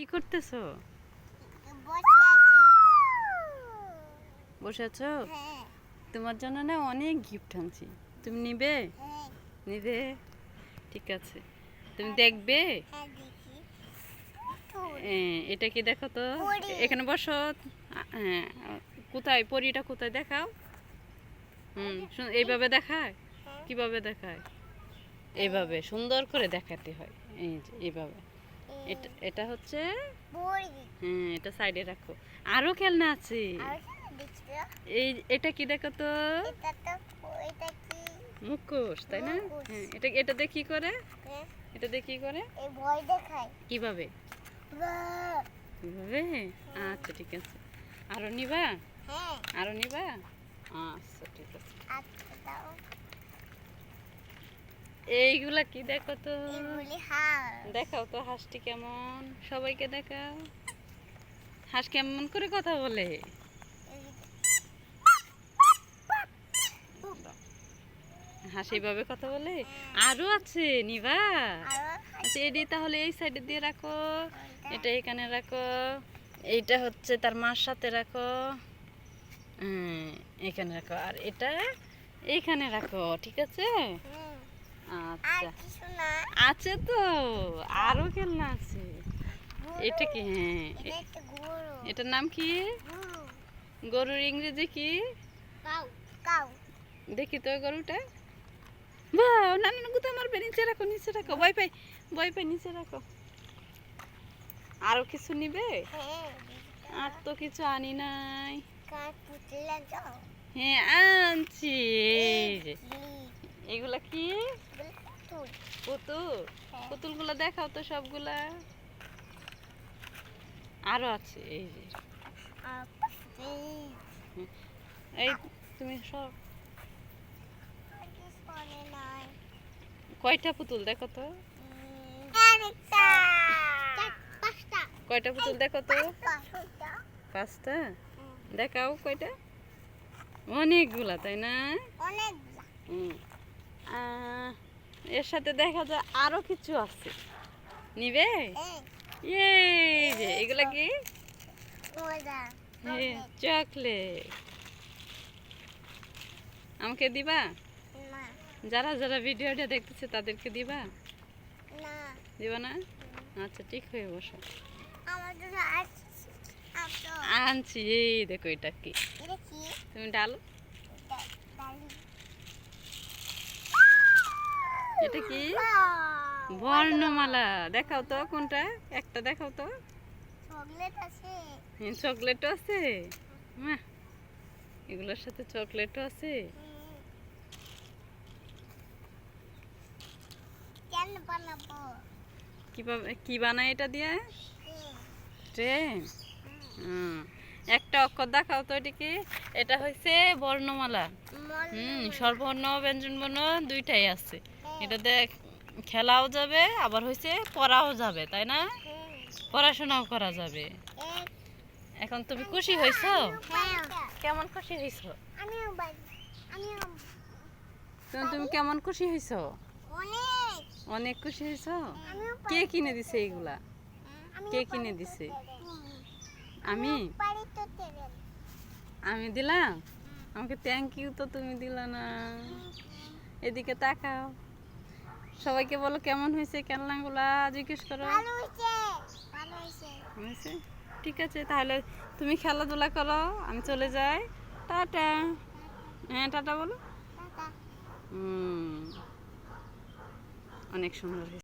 কি করতেছো? বসে আছো? তোমার জন্য না অনেক গিফট আনছি। তুমি নিবে? নিবে? ঠিক আছে। তুমি দেখবে? হ্যাঁ এটা কি দেখো তো? এখানে বসো। হ্যাঁ কোথায়? পরিটা কোথায়? দেখাও। হুম এইভাবে দেখায়। কীভাবে দেখায়? এইভাবে সুন্দর করে দেখাতে হয়। এই যে এইভাবে। এটা এটা হচ্ছে? হ্যাঁ এটা সাইডে রাখো। আরও খেলনা আছে। এই এটা কি দেখো তো? মুখোশ তাই না? হ্যাঁ এটা এটা দিয়ে কি করে? হ্যাঁ, এটা দিয়ে কি করে? এই ভয় দেখায়। কীভাবে! কীভাবে? আচ্ছা ঠিক আছে। আরও নিবা? হ্যাঁ। আরও নিবা? আচ্ছা ঠিক আছে। আচ্ছা দাও। এইগুলা কি দেখো তো? দেখাও তো হাঁসটি কেমন? সবাইকে দেখাও। হাঁস কেমন করে কথা বলে? হাঁস এইভাবে কথা বলে? আরও আছে নিবা আচ্ছা এটি তাহলে এই সাইডে দিয়ে রাখো। এটা এখানে রাখো। এইটা হচ্ছে তার মার সাথে রাখো। হ্যাঁ, এখানে রাখো। আর এটা এইখানে রাখো ঠিক আছে? আচ্ছা। আছে তো আরও খেলনা আছে। এটা কি? হ্যাঁ এটার নাম কি? গরুর ইংরেজি কি? দেখি তো গরুটা। বাহ না না গুতা মারবে নিচে রাখো নিচে রাখো। ভয় পাই ভয় পাই নিচে রাখো। আরও কিছু নিবে? হ্যাঁ আর তো কিছু আনি নাই। হ্যাঁ আনছি। এগুলা কি? তুল পুতুল হ্যাঁ। পুতুলগুলো দেখাও তো সবগুলা। আরও আছে এই যে। এই তুমি সব কয়টা পুতুল দেখো তো? কয়টা পুতুল দেখো তো? পাঁচটা। পাঁচটা? দেখাও কয়টা? অনেকগুলা তাই না? অনেক হুম। এর সাথে দেখা যায় আরও কিছু আছে। নিবে? এই। যে এগুলা কি? চকলেট। আমাকে দিবা? যারা যারা ভিডিওটা দেখতেছে তাদেরকে দিবা? দিবা না? আচ্ছা ঠিক হয়ে বসো। আনছি। এই দেখো এটা কি? তুমি ডালো ডা- ডালি এটা কি? বর্ণমালা। দেখাও তো কোনটা? একটা দেখাও তো। চকলেট আছে। চকলেটও আছে। মা এগুলোর সাথে চকলেটও আছে। কেন বানাবো? কি বানায় এটা দিয়ে? ট্রেন হুম। একটা অক্ষর দেখাও তো এটা কি এটা হচ্ছে বর্ণমালা। মল- হুম ব্যঞ্জন বর্ণ দুইটাই আছে। এটা দেখ, খেলাও যাবে, আবার হয়েছে পড়াও যাবে, তাই না? পড়াশোনাও করা যাবে। এখন তুমি খুশি হয়েছো হ্যাঁ। কেমন খুশি হয়েছো তুমি কেমন খুশি হয়েছো অনেক খুশি হয়েছো কে কিনে দিছে এইগুলা? কে কিনে দিছে? আমি? আমি দিলাম? আমাকে থ্যাংক ইউ তো তুমি দিলা না। এদিকে তাকাও। সবাইকে বলো কেমন হয়েছে খেলনাগুলা? জিজ্ঞেস করো। ঠিক আছে তাহলে তুমি খেলাধুলা করো আমি চলে যাই। টাটা। হ্যাঁ টাটা বলো। হুম। অনেক সুন্দর হয়েছে।